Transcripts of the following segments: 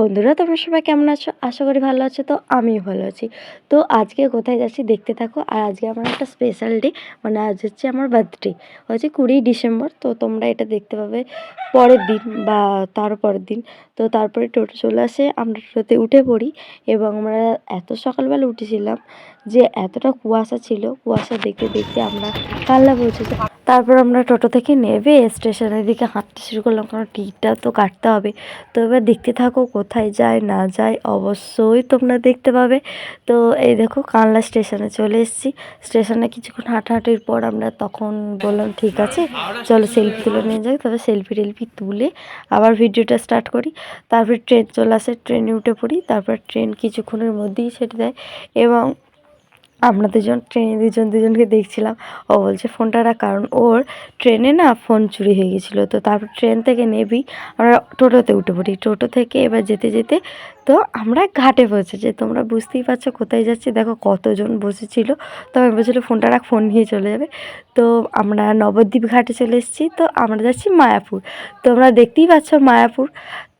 বন্ধুরা, তোমরা সবাই কেমন আছো? আশা করি ভালো আছো, তো আমিও ভালো আছি। তো আজকে কোথায় যাচ্ছি দেখতে থাকো। আর আজকে আমার একটা স্পেশাল ডে মানে আজ হচ্ছে আমার বার্থডে হচ্ছে কুড়ি ডিসেম্বর, তো তোমরা এটা দেখতে পাবে পরের দিন বা তার পরের দিন। তো তারপরে টোটো চলে আসে, আমরা টোটোতে উঠে পড়ি এবং আমরা এত সকালবেলা উঠেছিলাম যে এতটা কুয়াশা ছিল, কুয়াশা দেখতে দেখতে আমরা কাল্লা পৌঁছে যাই তারপর আমরা টোটো থেকে নেবে স্টেশনের দিকে হাঁটতে শুরু করলাম, কারণ টিকিটটা তো কাটতে হবে। তো এবার দেখতে থাকো কোথায় যায়, না যায়, অবশ্যই তোমরা দেখতে পাবে। তো এই দেখো কানলা স্টেশনে চলে এসেছি। স্টেশনে কিছুক্ষণ হাঁটাহাঁটির পর আমরা তখন বললাম, ঠিক আছে, চলো সেলফি তুলে নিয়ে যাই। তবে সেলফি টেলফি তুলে আবার ভিডিওটা স্টার্ট করি। তারপর ট্রেন চলে আসে ট্রেনে উঠে পড়ি। তারপর ট্রেন কিছুক্ষণের মধ্যেই ছেড়ে দেয় এবং আমরা দুজন, ট্রেনে দুজন, দুজনকে দেখছিলাম। ও বলছে, ফোনটা রাখ। কারণ ওর ট্রেনে না ফোন চুরি হয়ে গেছিল। তো তারপর ট্রেন থেকে নেবি, আমরা টোটোতে উঠে পড়ি। টোটো থেকে এবার যেতে যেতে তো আমরা ঘাটে পৌঁছেছি তোমরা বুঝতেই পারছ কোথায় যাচ্ছি। দেখো কতজন বসেছিল। তো আমি বলছিলো ফোনটা রাখ, ফোন নিয়ে চলে যাবে। তো আমরা নবদ্বীপ ঘাটে চলে এসেছি। তো আমরা যাচ্ছি মায়াপুর। তোমরা দেখতেই পাচ্ছ মায়াপুর।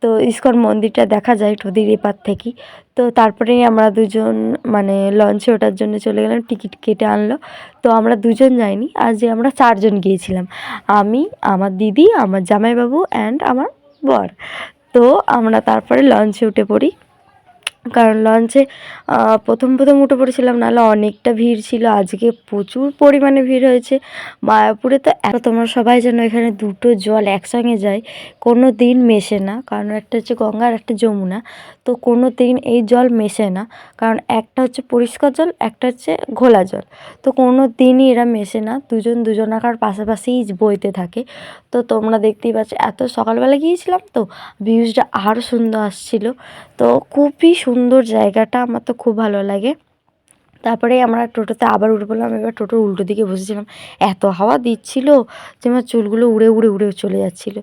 তো ইস্কন মন্দিরটা দেখা যায় নদীর এপার থেকে। তো তারপরেই আমরা দুজন মানে লঞ্চে ওঠার জন্য চলে গেলাম, টিকিট কেটে আনলো। তো আমরা দুজন যাইনি আজ আমরা চারজন গিয়েছিলাম। আমি, আমার দিদি, আমার জামাইবাবু অ্যান্ড আমার বর। তো আমরা তারপরে লঞ্চে উঠে পড়ি। কারণ লঞ্চে প্রথম প্রথম উঠে পড়েছিলাম, নাহলে অনেকটা ভিড় ছিল। আজকে প্রচুর পরিমাণে ভিড় হয়েছে। মায়াপুরে তো এত, তোমরা সবাই যেন এখানে দুটো জল একসঙ্গে যায়, কোনো দিন মেশে না। কারণ একটা হচ্ছে গঙ্গা আর একটা যমুনা। তো কোনো দিন এই জল মেশে না। কারণ একটা হচ্ছে পরিষ্কার জল, একটা হচ্ছে ঘোলা জল। তো কোনো দিনই এরা মেশে না। দুজন দুজনাকার পাশাপাশিই বইতে থাকে। তো তোমরা দেখতেই পাচ্ছ, এত সকালবেলা গিয়েছিলাম তো, ভিউজটা আরও সুন্দর আসছিল। তো খুবই সুন্দর জায়গাটা আমার তো খুব ভালো লাগে। তারপরে আমরা টোটোতে আবার উঠে পড়লাম, এবার টোটোর উল্টো দিকে বসেছিলাম। এত হাওয়া দিচ্ছিল যে আমার চুলগুলো উড়ে উড়ে উড়ে চলে যাচ্ছিল।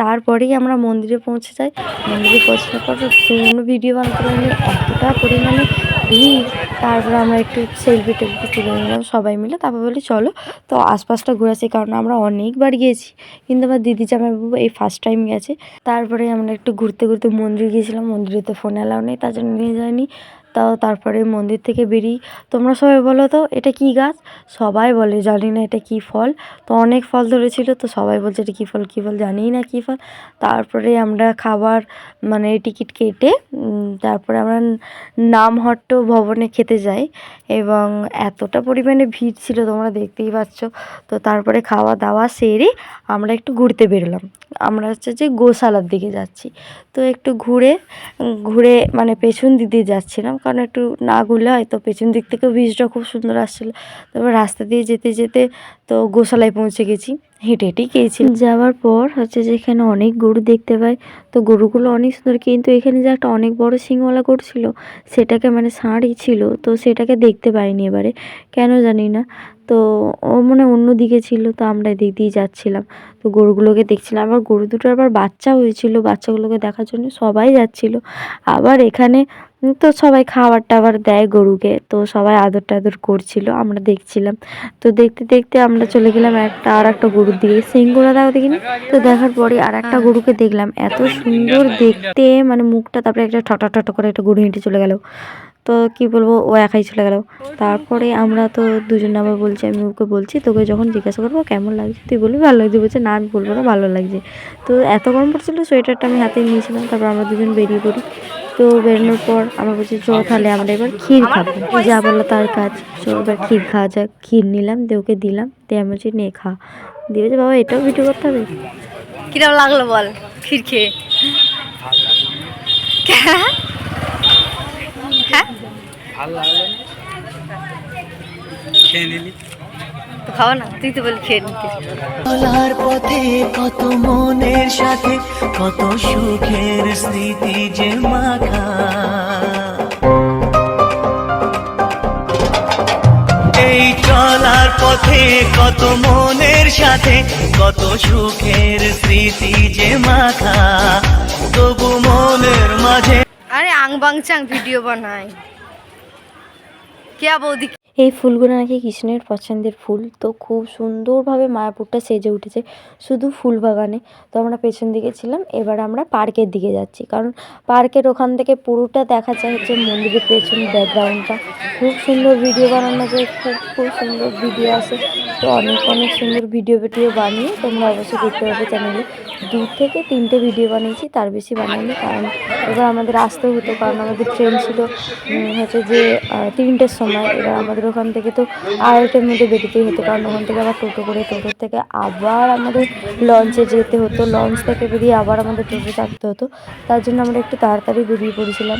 তারপরেই আমরা মন্দিরে পৌঁছে যাই। মন্দিরে পৌঁছানোর পর পুরনো ভিডিও বানাতে এতটা পরিমাণে ভিড় তারপর আমরা একটু সেলফি টেলফি তুলে নিলাম, সবাই মিলে। তারপর বলি, চলো। তো আশপাশটা ঘুরেছি, কারণ আমরা অনেকবার গিয়েছি। কিন্তু আমার দিদি জামাইবাবু এই ফার্স্ট টাইম গেছে। তারপরে আমরা একটু ঘুরতে ঘুরতে মন্দির গিয়েছিলাম। মন্দিরে তো ফোন অ্যালাউ নেই, তার জন্য নিয়ে যায়নি তাও তারপরে মন্দির থেকে বেরিয়ে, তোমরা সবাই বলো তো, এটা কী গাছ? সবাই বলে, জানি না এটা কী ফল। তো অনেক ফল ধরেছিল, তো সবাই বলছে এটা কী ফল কী ফল জানি না কী ফল। তারপরে আমরা খাবার মানে টিকিট কেটে তারপরে আমরা নামহট্ট ভবনে খেতে যাই। এবং এতটা পরিমাণে ভিড় ছিল, তোমরা দেখতেই পাচ্ছ। তো তারপরে খাওয়া দাওয়া সেরে আমরা একটু ঘুরতে বেরোলাম। আমরা হচ্ছে যে গোশালার দিকে যাচ্ছি। তো একটু ঘুরে ঘুরে মানে পেছন দিতে যাচ্ছিলাম। কারণ একটু না ঘুরলে হয়তো পেছন দিক থেকেও ভিউজটা খুব সুন্দর আসছিল। তারপর রাস্তা দিয়ে যেতে যেতে তো গোশালায় পৌঁছে গেছি। হেঁটে হেঁটেই গিয়েছি যাওয়ার পর হচ্ছে যে এখানে অনেক গরু দেখতে পাই। তো গরুগুলো অনেক সুন্দর কিন্তু এখানে যে একটা অনেক বড় সিংওয়ালা গরু ছিল, সেটাকে মানে ষাঁড়ই ছিল। তো সেটাকে দেখতে পাইনি এবারে। কেন জানি না। তো ও মানে অন্য দিকে ছিল, তো আমরা এদিক দিয়ে যাচ্ছিলাম। তো গরুগুলোকে দেখছিলাম। আবার গরু দুটো আবার বাচ্চা হয়েছিল। বাচ্চাগুলোকে দেখার জন্য সবাই যাচ্ছিল। আবার এখানে তো সবাই খাবার টাবার দেয় গরুকে। তো সবাই আদর টাদর করছিল, আমরা দেখছিলাম। তো দেখতে দেখতে আমরা চলে গেলাম একটা আর একটা গরুর দিকে। সিংগুলো দেখো দেখিনি? তো দেখার পরে আর একটা গরুকে দেখলাম। এত সুন্দর দেখতে মানে মুখটা তারপরে একটা ঠটা ঠটা করে একটা গরু হেঁটে চলে গেল। তো কি বলব, ও একাই চলে গেল। তারপরে আমরা তো দুজন আবার বলছি, আমি ওকে বলছি, তোকে যখন জিজ্ঞাসা করব কেমন লাগছে, তুই বলবি ভালো লাগছে। বলছে, না, আমি বলব না, ভালো লাগছে। তো এত গরম পড়ছিল, সোয়েটারটা আমি হাতে নিয়েছিলাম, তারপর আমরা দুজন বেরিয়ে পড়ি। তো বেরোনোর পর আমরা বলছি চ তাহলে আমরা এবার ক্ষীর খাব। যা বলল তার কাজ। চো এবার ক্ষীর খাওয়া যাক। ক্ষীর নিলাম দিয়ে ওকে দিলাম। দিয়ে আমি বলছি নে খা। দিয়ে বলছে বাবা এটাও ভিডিও করতে হবে? কিরম লাগল বল ক্ষীর খেয়ে? হ্যাঁ? হ্যাঁ খেয়ে নিলি। তো খাও না তুই তো বল খেয়ে নিতে। চলার পথে কত মনের সাথে কত সুখের স্মৃতি যে মাখা। এই চলার পথে কত মনের সাথে কত সুখের স্মৃতি যে মাখা। তবু মনের মাঝে আরে আং বাং চাং ভিডিও বানাই। কে বৌদি এই ফুলগুলো নাকি কৃষ্ণের পছন্দের ফুল। তো খুব সুন্দরভাবে মায়াপুরটা সেজে উঠেছে শুধু ফুল বাগানে। তো আমরা পেছন দিকে ছিলাম, এবার আমরা পার্কের দিকে যাচ্ছি। কারণ পার্কের ওখান থেকে পুরোটা দেখা যায় হচ্ছে মন্দিরের পেছন ব্যাকগ্রাউন্ডটা। খুব সুন্দর ভিডিও বানানো যায়, খুব খুব সুন্দর ভিডিও আসে। তো অনেক অনেক সুন্দর ভিডিও ভিডিও বানিয়ে তোমরা অবশ্যই দেখতে পাবে চ্যানেলে। দু থেকে তিনটে ভিডিও বানিয়েছি, তার বেশি বানাইনি কারণ এবার আমাদের আসতে হতো, কারণ আমাদের ট্রেন ছিল হচ্ছে যে তিনটের সময়। এবার আমাদের ওখান থেকে তো আড়াইটার মধ্যে বেরোতেই হতো, কারণ ওখান থেকে আবার টোটো করে টোটোর থেকে আবার আমাদের লঞ্চে যেতে হতো। লঞ্চ থেকে বেরিয়ে আবার আমাদের টোটো চাপতে হতো। তার জন্য আমরা একটু তাড়াতাড়ি বেরিয়ে পড়েছিলাম।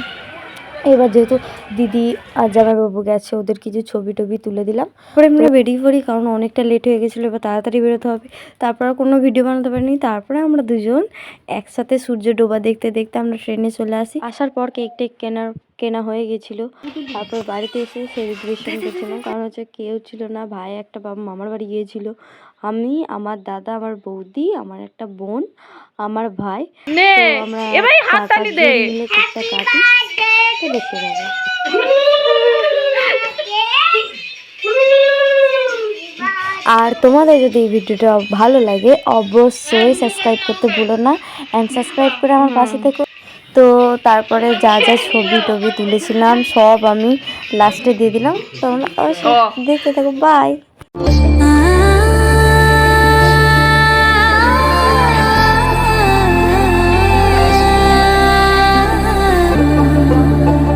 এবার যেহেতু দিদি আর জামাইবাবু গেছে ওদের কিছু ছবি টবি তুলে দিলাম। পরে আমরা বেরিয়ে পড়ি কারণ অনেকটা লেট হয়ে গেছিল এবার তাড়াতাড়ি বেরোতে হবে। তারপর কোনো ভিডিও বানাতে পারিনি। তারপরে আমরা দুজন একসাথে সূর্য ডোবা দেখতে দেখতে আমরা ট্রেনে চলে আসি। আসার পর কেক টেক কেনার কেনা হয়ে গেছিল। তারপর বাড়িতে এসে সেলিব্রেশন করছিলাম। কারণ হচ্ছে কেউ ছিল না ভাই একটা বাবা মামার বাড়ি গিয়েছিল। আমি আমার দাদা আমার বৌদি আমার একটা বোন আমার ভাই। তো আমরা কাটি। তো দেখতে পাবে আর তোমাদের যদি এই ভিডিওটা ভালো লাগে অবশ্যই সাবস্ক্রাইব করতে ভুলো না অ্যান্ড সাবস্ক্রাইব করে আমার পাশে থেকো। তো তারপরে যা যা ছবি টবি তুলেছিলাম সব আমি লাস্টে দিয়ে দিলাম। অবশ্যই দেখতে থাকো বাই